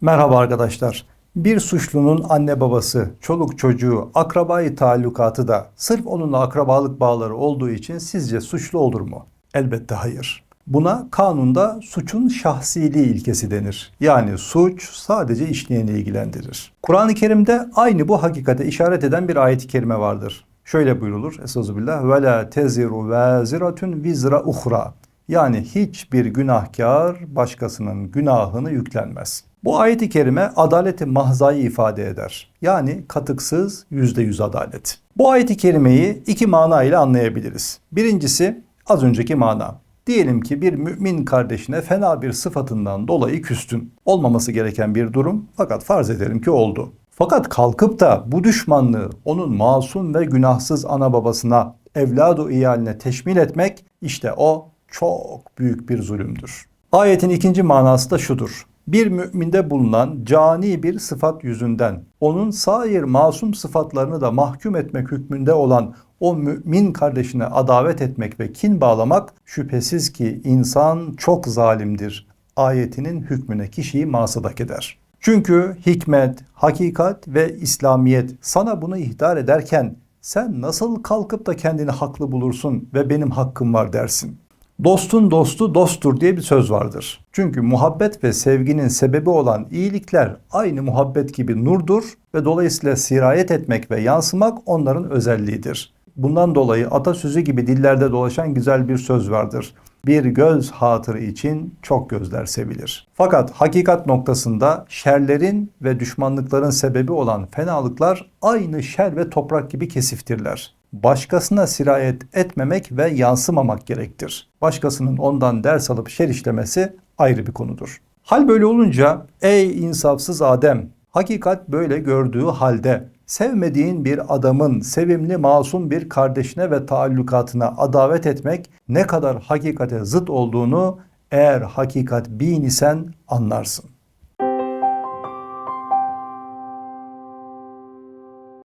Merhaba arkadaşlar. Bir suçlunun anne babası, çoluk çocuğu, akrabayı talukatı da sırf onunla akrabalık bağları olduğu için sizce suçlu olur mu? Elbette hayır. Buna kanunda suçun şahsiliği ilkesi denir. Yani suç sadece işleyeni ilgilendirir. Kur'an-ı Kerim'de aynı bu hakikate işaret eden bir ayet-i kerime vardır. Şöyle buyrulur Estağfirullah ve la teziru vaziratun vizra uhra. Yani hiçbir günahkar başkasının günahını yüklenmez. Bu ayet-i kerime adaleti mahzayı ifade eder. Yani katıksız yüzde yüz adalet. Bu ayet-i kerimeyi iki mana ile anlayabiliriz. Birincisi az önceki mana. Diyelim ki bir mümin kardeşine fena bir sıfatından dolayı küstün. Olmaması gereken bir durum fakat farz edelim ki oldu. Fakat kalkıp da bu düşmanlığı onun masum ve günahsız ana babasına, evladu iyaline teşmil etmek işte o çok büyük bir zulümdür. Ayetin ikinci manası da şudur. Bir müminde bulunan cani bir sıfat yüzünden onun sair masum sıfatlarını da mahkum etmek hükmünde olan o mümin kardeşine adavet etmek ve kin bağlamak şüphesiz ki insan çok zalimdir. Ayetinin hükmüne kişiyi masadak eder. Çünkü hikmet, hakikat ve İslamiyet sana bunu ihtar ederken sen nasıl kalkıp da kendini haklı bulursun ve benim hakkım var dersin? Dostun dostu dosttur diye bir söz vardır. Çünkü muhabbet ve sevginin sebebi olan iyilikler aynı muhabbet gibi nurdur ve dolayısıyla sirayet etmek ve yansımak onların özelliğidir. Bundan dolayı atasözü gibi dillerde dolaşan güzel bir söz vardır. Bir göz hatırı için çok gözler sevilir. Fakat hakikat noktasında şerlerin ve düşmanlıkların sebebi olan fenalıklar aynı şer ve toprak gibi kesiftirler başkasına sirayet etmemek ve yansımamak gerektir. Başkasının ondan ders alıp şer işlemesi ayrı bir konudur. Hal böyle olunca ey insafsız Adem hakikat böyle gördüğü halde sevmediğin bir adamın sevimli masum bir kardeşine ve taallukatına adavet etmek ne kadar hakikate zıt olduğunu eğer hakikat bin isen anlarsın.